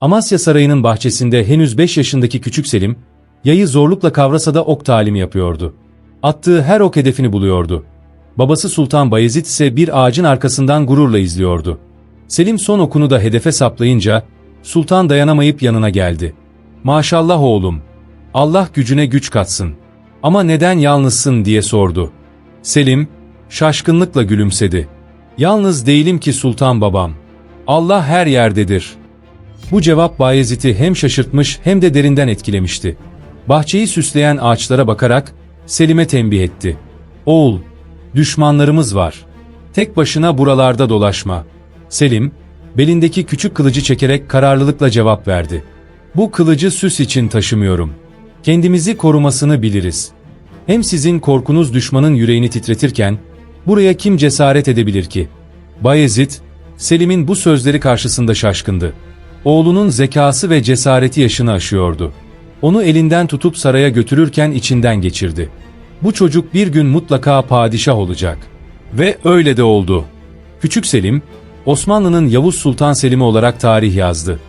Amasya Sarayı'nın bahçesinde henüz 5 yaşındaki küçük Selim, yayı zorlukla kavrasa da ok talimi yapıyordu. Attığı her ok hedefini buluyordu. Babası Sultan Bayezid ise bir ağacın arkasından gururla izliyordu. Selim son okunu da hedefe saplayınca, Sultan dayanamayıp yanına geldi. Maşallah oğlum, Allah gücüne güç katsın. Ama neden yalnızsın diye sordu. Selim, şaşkınlıkla gülümsedi. Yalnız değilim ki sultan babam. Allah her yerdedir. Bu cevap Bayezid'i hem şaşırtmış hem de derinden etkilemişti. Bahçeyi süsleyen ağaçlara bakarak Selim'e tembih etti. Oğul, düşmanlarımız var. Tek başına buralarda dolaşma. Selim, belindeki küçük kılıcı çekerek kararlılıkla cevap verdi. Bu kılıcı süs için taşımıyorum. Kendimizi korumasını biliriz. Hem sizin korkunuz düşmanın yüreğini titretirken, buraya kim cesaret edebilir ki? Bayezid, Selim'in bu sözleri karşısında şaşkındı. Oğlunun zekası ve cesareti yaşını aşıyordu. Onu elinden tutup saraya götürürken içinden geçirdi. Bu çocuk bir gün mutlaka padişah olacak. Ve öyle de oldu. Küçük Selim, Osmanlı'nın Yavuz Sultan Selim'i olarak tarih yazdı.